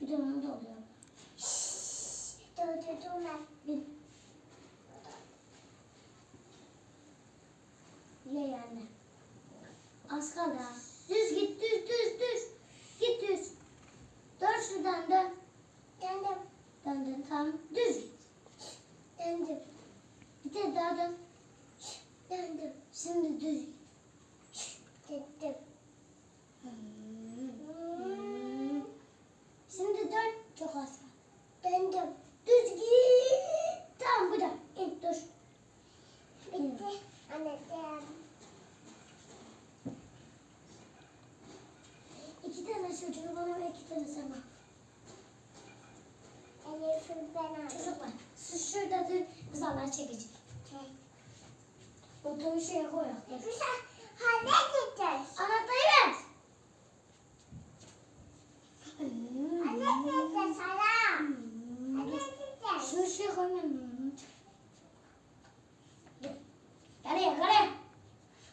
Bir de onu da alıyorum. Doldurdum ben. Ye yani. Az kaldı ha. Düz git düz düz düz. Git düz. Dön şuradan dön. Döndüm. Döndün tamam. Düz git. Döndüm. Bir de daha dön. Döndüm. Şimdi düz git. Allah çekecek. Otoyu şeye dur. Güzel. Halledeceğiz. Anahtarı ver. Halledeceğiz hala. Halledeceğiz. Şunu şuraya koymayalım. Kaleye kaleye.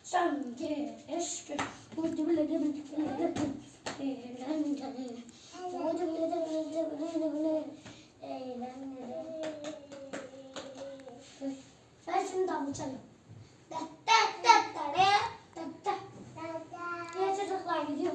Sanki eski. Burada bile de bile de eğlenceli. Burada Davul çalıyorum. Da da da da da da da. Diğer çocuklar gidiyor.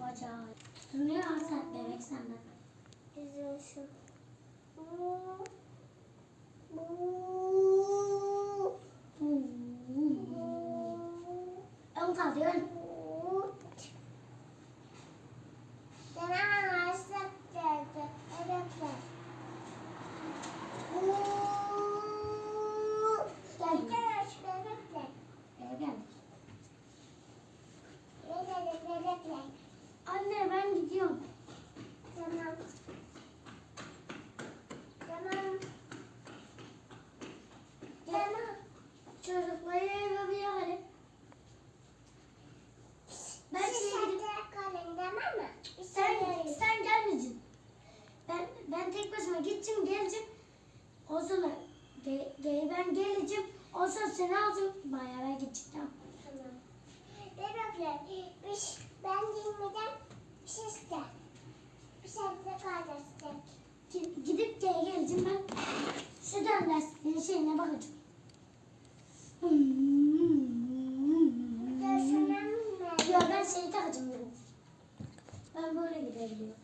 Bacağı. Tutunuyor Asat bebek senden. Güzel şu. Ön Çocukları bir hadi. Ben Siz şeye gidip... sakla kalın, tamam mı? Biz Sen, söyleriz. sen gelmeyeceksin. Ben, ben tek başıma gideceğim geleceğim. O zaman ge, ge, ben geleceğim. O zaman seni alacağım. Beraber gideceğiz tamam. Tamam. Bebekle, biz, ben girmeden siz de. Bir kalacağız. Gi- Gidip geri geleceğim ben. Şuradan derslerin şeyine bakacağım. Ya ben şeyi takacağım. Ben böyle gidebiliyorum.